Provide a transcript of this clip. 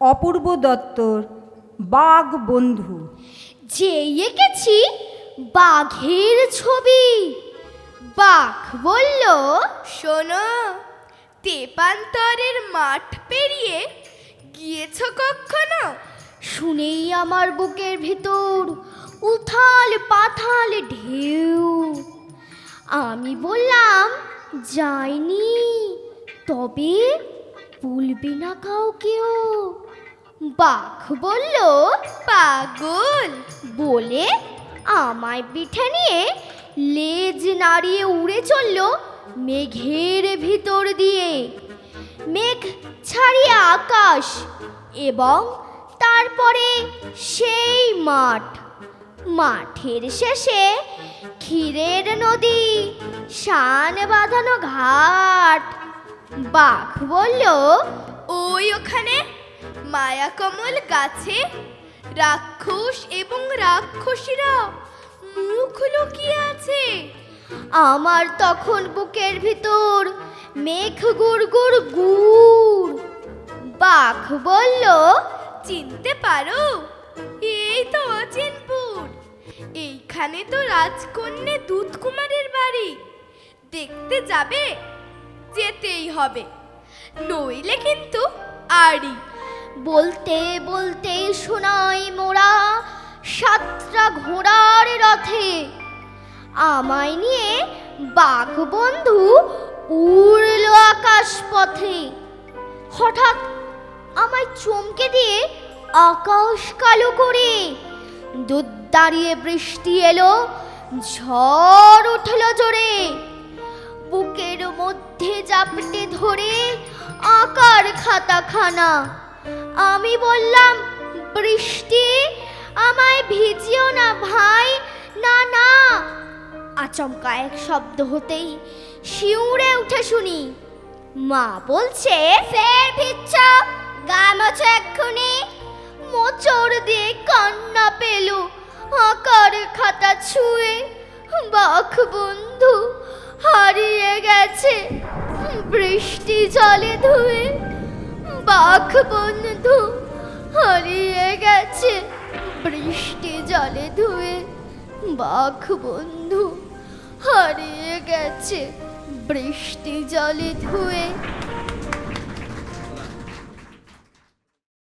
অপূর্ব দত্তর বাঘ বন্ধু। যে এঁকেছি বাঘের ছবি। বাঘ বলল, শোনো, তেপান্তরের মাঠ পেরিয়ে গিয়েছ কখনো? শুনেই আমার বুকের ভিতর উথাল পাথাল ঢেউ। আমি বললাম, যাইনি, তবে বলবি না কাউকেও বাঘ বলল, পাগল। বলে আমায় পিঠে নিয়ে লেজ নাড়িয়ে উড়ে চলল মেঘের ভিতর দিয়ে। মেঘ ছাড়িয়ে আকাশ এবং তারপরে সেই মাঠ। মাঠের শেষে ক্ষীরের নদী, শান বাঁধানো ঘাট। বাঘ বলল, ওই ওখানে মায়াকমল গাছে রাক্ষস এবং রাক্ষসীরা মুখ লুকিয়ে আছে। আমার তখন বুকের ভিতর মেঘ গুড় গুড় গুড়। বাঘ বলল, চিনতে পারো, এই তো অচিনপুর এইখানে তো রাজকন্যে দুধ কুমারের বাড়ি। দেখতে যাবে যেতেই হবে। নইলে কিন্তু আড়ি। বলতে বলতে শোনাই মোরা সাতটা ঘোড়ার রথে। আমায় নিয়ে বাঘ বন্ধু উড়ল আকাশ পথে হঠাৎ আমায় চমকে দিয়ে আকাশ কালো করে দুধ দাঁড়িয়ে বৃষ্টি এলো, ঝড় উঠল জোরে। জাপটে ধরে আকার খাতাখানা। আমি বললাম, বৃষ্টি, আমায় ভিজিও না ভাই, না না। আচমকা এক শব্দ হতেই শিউরে উঠে শুনি। মা বলছে, ফের ভিজছ, গা মোছো এক্ষুনি, মোচড় দিয়ে কান্না পেল, আকার খাতা ছুঁয়ে বাঘ বন্ধু হারিয়ে গেছে। বৃষ্টি জলে ধুয়ে বাঘ বন্ধু হারিয়ে গেছে। বৃষ্টি জলে ধুয়ে বাঘ বন্ধু হারিয়ে গেছে। বৃষ্টি জলে ধুয়ে